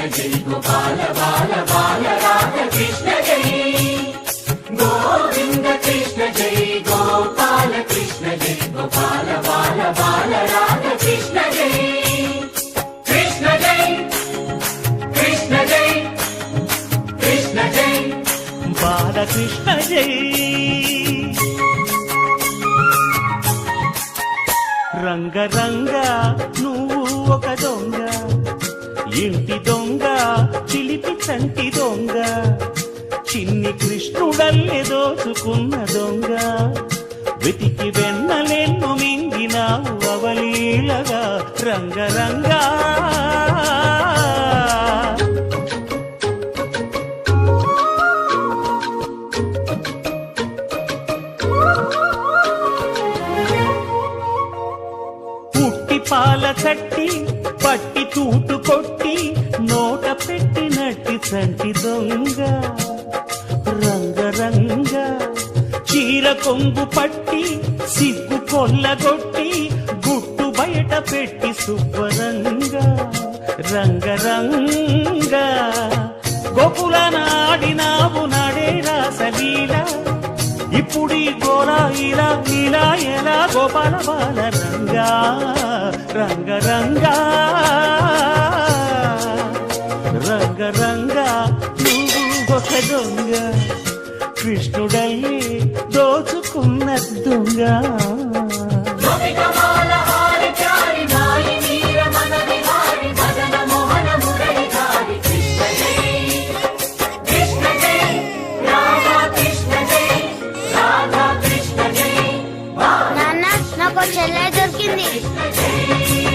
గోపాల బాల బాల రాధ కృష్ణ జై. గోవింద కృష్ణ జై గోపాల కృష్ణ జై గోపాల బాల బాల రాధ కృష్ణ జై. కృష్ణ జై కృష్ణ జై కృష్ణ జై. బాలకృష్ణ జై. రంగ రంగ నువ్వు ఒక దొంగ. ఇంటి సంటి దొంగ. చిన్ని కృష్ణుడల్లె దోచుకున్న దొంగ. వెతికి వెన్నలెన్ను మింగినావు అవలీలగా రంగరంగా. పుట్టి పాల కట్టి పట్టి తూటు కొట్టి నోట పెట్టినట్టి చంటి దొంగ రంగరంగ చీర కొంగు పట్టి సిగ్గు కొల్లగొట్టి గుట్టు బయట పెట్టి శుభ్రంగా రంగరంగ. రంగ గోకుల నాడినావు నాడే రాసలీల ఇప్పుడు గోరా ఇలా ఇలా ఎలా గోపాల బాల రంగా రంగ రంగా రంగ నువ్వు ఒక దొంగ. కృష్ణుడల్లి దోచుకున్న దొంగ. చెల్లె దొరికింది.